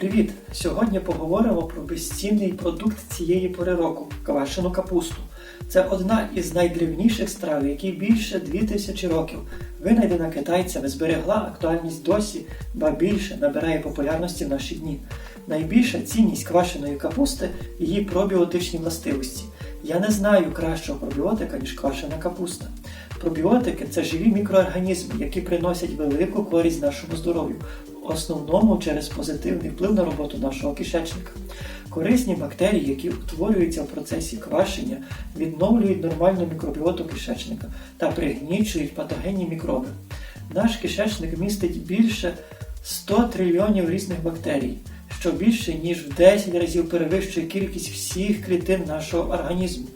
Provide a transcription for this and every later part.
Привіт! Сьогодні поговоримо про безцінний продукт цієї пори року квашену капусту. Це одна із найдревніших страв, які більше 2000 років винайдена китайцями, зберегла актуальність досі, ба більше набирає популярності в наші дні. Найбільша цінність квашеної капусти її пробіотичні властивості. Я не знаю кращого пробіотика, ніж квашена капуста. Пробіотики це живі мікроорганізми, які приносять велику користь нашому здоров'ю, основному через позитивний вплив на роботу нашого кишечника. Корисні бактерії, які утворюються в процесі квашення, відновлюють нормальну мікробіоту кишечника та пригнічують патогенні мікроби. Наш кишечник містить більше 100 трильйонів різних бактерій, що більше ніж в 10 разів перевищує кількість всіх клітин нашого організму.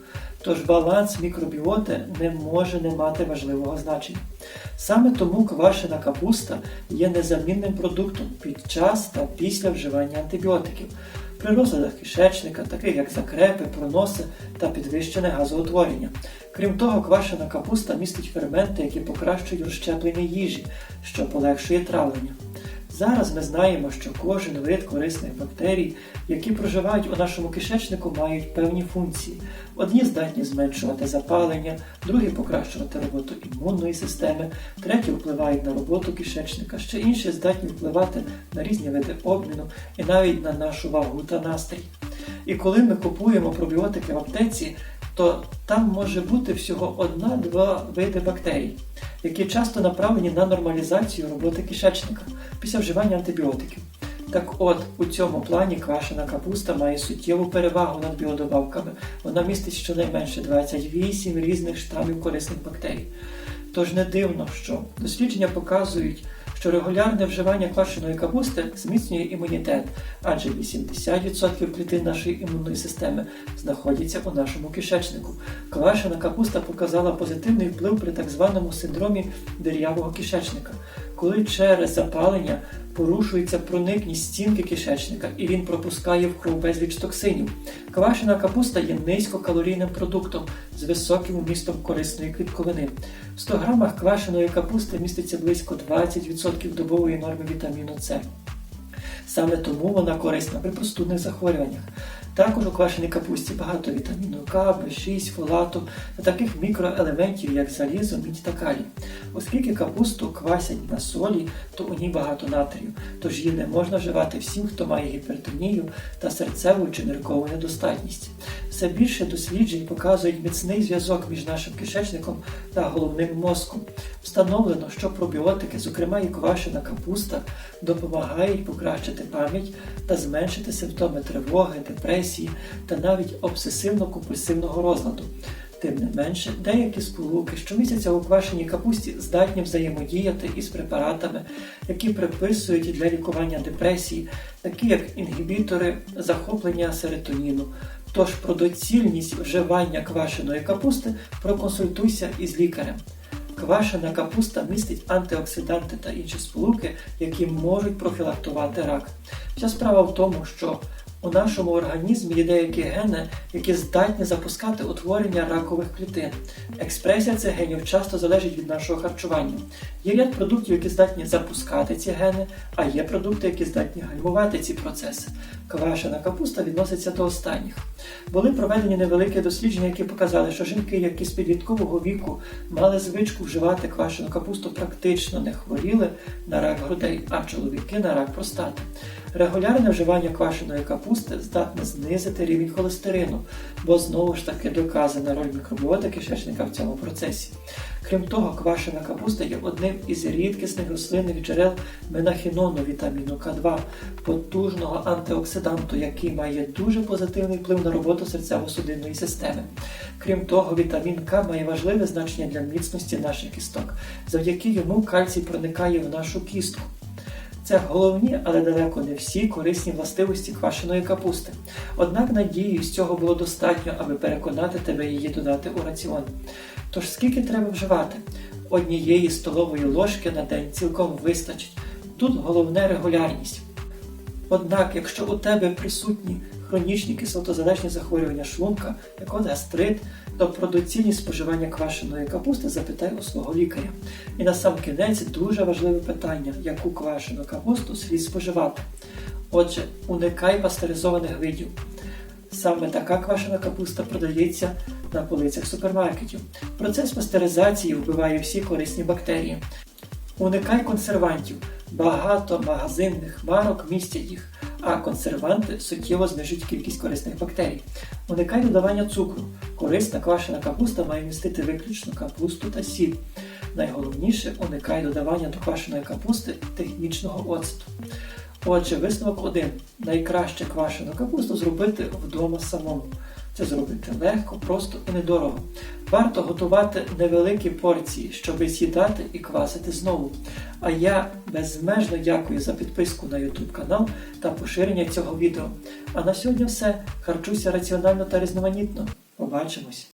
Тож баланс мікробіоти не може не мати важливого значення. Саме тому квашена капуста є незамінним продуктом під час та після вживання антибіотиків при розладах кишечника, таких як закрепи, проноси та підвищене газоутворення. Крім того, квашена капуста містить ферменти, які покращують розщеплення їжі, що полегшує травлення. Зараз ми знаємо, що кожен вид корисних бактерій, які проживають у нашому кишечнику, мають певні функції. Одні здатні зменшувати запалення, другі покращувати роботу імунної системи, треті впливають на роботу кишечника, ще інші здатні впливати на різні види обміну і навіть на нашу вагу та настрій. І коли ми купуємо пробіотики в аптеці, то там може бути всього одна-два види бактерій, які часто направлені на нормалізацію роботи кишечника після вживання антибіотиків. Так от, у цьому плані квашена капуста має суттєву перевагу над біодобавками. Вона містить щонайменше 28 різних штамів корисних бактерій. Тож не дивно, що дослідження показують, що регулярне вживання квашеної капусти зміцнює імунітет, адже 80% клітин нашої імунної системи знаходяться у нашому кишечнику. Квашена капуста показала позитивний вплив при так званому синдромі дир'явого кишечника, коли через запалення порушується проникність стінки кишечника і він пропускає в кров безліч токсинів. Квашена капуста є низькокалорійним продуктом з високим вмістом корисної клітковини. В 100 грамах квашеної капусти міститься близько 20% добової норми вітаміну С. Саме тому вона корисна при простудних захворюваннях. Також у квашеній капусті багато вітаміну К, В6, фолату та таких мікроелементів, як залізо, мідь та калій. Оскільки капусту квасять на солі, то у ній багато натрію, тож її не можна вживати всім, хто має гіпертонію та серцеву чи ниркову недостатність. Все більше досліджень показують міцний зв'язок між нашим кишечником та головним мозком. Встановлено, що пробіотики, зокрема і квашена капуста, допомагають покращити пам'ять та зменшити симптоми тривоги, депресії та навіть обсесивно-компульсивного розладу. Тим не менше, деякі сполуки, що містяться у квашеній капусті, здатні взаємодіяти із препаратами, які приписують для лікування депресії, такі як інгібітори захоплення серотоніну. Тож про доцільність вживання квашеної капусти проконсультуйся із лікарем. Квашена капуста містить антиоксиданти та інші сполуки, які можуть профілактувати рак. Вся справа в тому, що у нашому організмі є деякі гени, які здатні запускати утворення ракових клітин. Експресія цих генів часто залежить від нашого харчування. Є ряд продуктів, які здатні запускати ці гени, а є продукти, які здатні гальмувати ці процеси. Квашена капуста відноситься до останніх. Були проведені невеликі дослідження, які показали, що жінки, які з підліткового віку мали звичку вживати квашену капусту, практично не хворіли на рак грудей, а чоловіки на рак простати. Регулярне вживання квашеної капусти здатне знизити рівень холестерину, бо знову ж таки доказана роль мікробіоти кишечника в цьому процесі. Крім того, квашена капуста є одним із рідкісних рослинних джерел менахінону вітаміну К2, потужного антиоксиданту, який має дуже позитивний вплив на роботу серцево-судинної системи. Крім того, вітамін К має важливе значення для міцності наших кісток. Завдяки йому кальцій проникає в нашу кістку. Це головні, але далеко не всі корисні властивості квашеної капусти. Однак, надіюсь, цього було достатньо, аби переконати тебе її додати у раціон. Тож скільки треба вживати? Однієї столової ложки на день цілком вистачить. Тут головне регулярність. Однак, якщо у тебе присутні хронічні кислотозалежні захворювання шлунка, як от гастрит, то про доцільність споживання квашеної капусти запитай у свого лікаря. І на сам кінець дуже важливе питання, яку квашену капусту слід споживати. Отже, уникай пастеризованих видів. Саме така квашена капуста продається на полицях супермаркетів. Процес пастеризації вбиває всі корисні бактерії. Уникай консервантів. Багато магазинних марок містять їх, а консерванти суттєво знижують кількість корисних бактерій. Уникай додавання цукру. Корисна квашена капуста має містити виключно капусту та сіль. Найголовніше уникай додавання до квашеної капусти технічного оцту. Отже, висновок один. Найкраще квашену капусту зробити вдома самому. Це зробити легко, просто і недорого. Варто готувати невеликі порції, щоб з'їдати і квасити знову. А я безмежно дякую за підписку на YouTube канал та поширення цього відео. А на сьогодні все. Харчуся раціонально та різноманітно. Побачимось!